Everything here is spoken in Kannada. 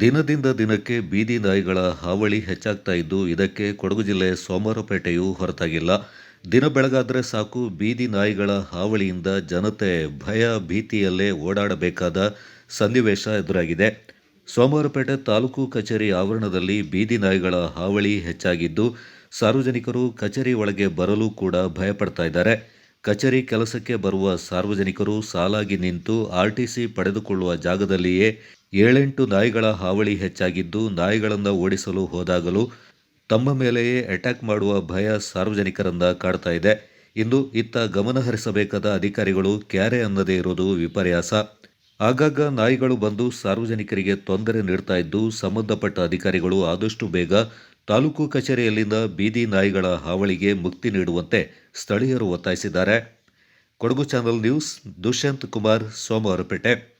ದಿನದಿಂದ ದಿನಕ್ಕೆ ಬೀದಿ ನಾಯಿಗಳ ಹಾವಳಿ ಹೆಚ್ಚಾಗ್ತಾ ಇದ್ದು, ಇದಕ್ಕೆ ಕೊಡಗು ಜಿಲ್ಲೆ ಸೋಮವಾರಪೇಟೆಯೂ ಹೊರತಾಗಿಲ್ಲ. ದಿನ ಬೆಳಗಾದರೆ ಸಾಕು, ಬೀದಿ ನಾಯಿಗಳ ಹಾವಳಿಯಿಂದ ಜನತೆ ಭಯ ಭೀತಿಯಲ್ಲೇ ಓಡಾಡಬೇಕಾದ ಸನ್ನಿವೇಶ ಎದುರಾಗಿದೆ. ಸೋಮವಾರಪೇಟೆ ತಾಲೂಕು ಕಚೇರಿ ಆವರಣದಲ್ಲಿ ಬೀದಿ ನಾಯಿಗಳ ಹಾವಳಿ ಹೆಚ್ಚಾಗಿದ್ದು, ಸಾರ್ವಜನಿಕರು ಕಚೇರಿ ಒಳಗೆ ಬರಲು ಕೂಡ ಭಯಪಡ್ತಾ ಇದ್ದಾರೆ. ಕಚೇರಿ ಕೆಲಸಕ್ಕೆ ಬರುವ ಸಾರ್ವಜನಿಕರು ಸಾಲಾಗಿ ನಿಂತು ಆರ್ಟಿಸಿ ಪಡೆದುಕೊಳ್ಳುವ ಜಾಗದಲ್ಲಿಯೇ ಏಳೆಂಟು ನಾಯಿಗಳ ಹಾವಳಿ ಹೆಚ್ಚಾಗಿದ್ದು, ನಾಯಿಗಳನ್ನು ಓಡಿಸಲು ಹೋದಾಗಲೂ ತಮ್ಮ ಮೇಲೆಯೇ ಅಟ್ಯಾಕ್ ಮಾಡುವ ಭಯ ಸಾರ್ವಜನಿಕರಿಂದ ಕಾಡ್ತಾ ಇದೆ. ಇಂದು ಇತ್ತ ಗಮನ ಹರಿಸಬೇಕಾದ ಅಧಿಕಾರಿಗಳು ಕ್ಯಾರೆ ಅನ್ನದೇ ಇರೋದು ವಿಪರ್ಯಾಸ. ಆಗಾಗ ನಾಯಿಗಳು ಬಂದು ಸಾರ್ವಜನಿಕರಿಗೆ ತೊಂದರೆ ನೀಡ್ತಾ ಇದ್ದು, ಸಂಬಂಧಪಟ್ಟ ಅಧಿಕಾರಿಗಳು ಆದಷ್ಟು ಬೇಗ ತಾಲೂಕು ಕಚೇರಿಯಲ್ಲಿಂದ ಬೀದಿ ನಾಯಿಗಳ ಹಾವಳಿಗೆ ಮುಕ್ತಿ ನೀಡುವಂತೆ ಸ್ಥಳೀಯರು ಒತ್ತಾಯಿಸಿದ್ದಾರೆ. Kodagu channel news, Dushyant Kumar, Somwarpet.